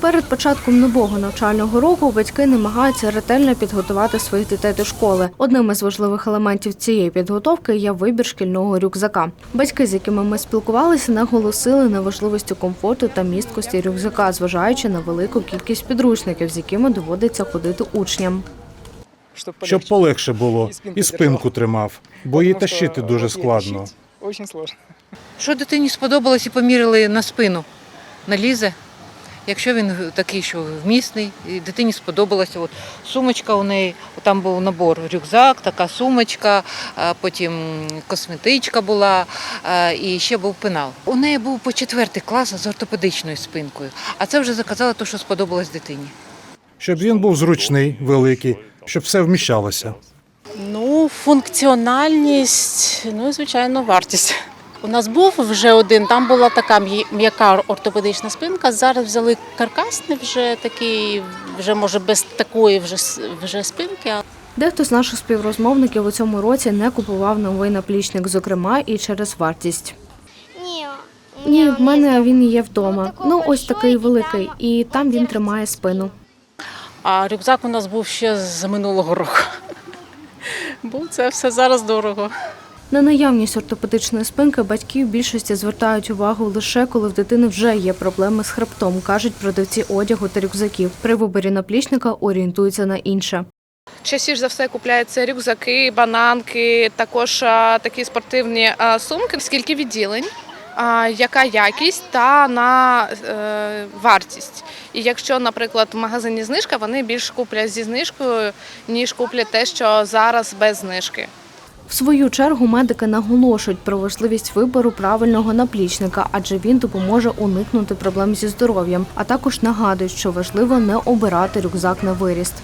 Перед початком нового навчального року батьки намагаються ретельно підготувати своїх дітей до школи. Одним із важливих елементів цієї підготовки є вибір шкільного рюкзака. Батьки, з якими ми спілкувалися, наголосили на важливості комфорту та місткості рюкзака, зважаючи на велику кількість підручників, з якими доводиться ходити учням. Щоб полегше було і спинку тримав, бо її тащити дуже складно. Що дитині сподобалось і поміряли на спину, налізе. Якщо він такий, що вмісний, і дитині сподобалося. От сумочка у неї, там був набор рюкзак, така сумочка, а потім косметичка була, і ще був пенал. У неї був по четвертий клас з ортопедичною спинкою, а це вже заказала те, що сподобалось дитині. Щоб він був зручний, великий, щоб все вміщалося. Ну, функціональність, ну і звичайно, вартість. У нас був вже один, там була така м'яка ортопедична спинка. Зараз взяли каркасний вже такий, вже може без такої вже, вже спинки. Дехто з наших співрозмовників у цьому році не купував новий наплічник, зокрема і через вартість. Ні, Ні, в мене він є вдома. Ну ось такий великий, і там він тримає спину. А рюкзак у нас був ще з минулого року. Бо це все зараз дорого. На наявність ортопедичної спинки батьки в більшості звертають увагу лише коли в дитини вже є проблеми з хребтом, кажуть продавці одягу та рюкзаків. При виборі наплічника орієнтуються на інше. Частіше за все купляються рюкзаки, бананки, також такі спортивні сумки. Скільки відділень, яка якість та на е, вартість. І якщо, наприклад, в магазині знижка, вони більш куплять зі знижкою, ніж куплять те, що зараз без знижки. В свою чергу медики наголошують про важливість вибору правильного наплічника, адже він допоможе уникнути проблем зі здоров'ям. А також нагадують, що важливо не обирати рюкзак на виріст.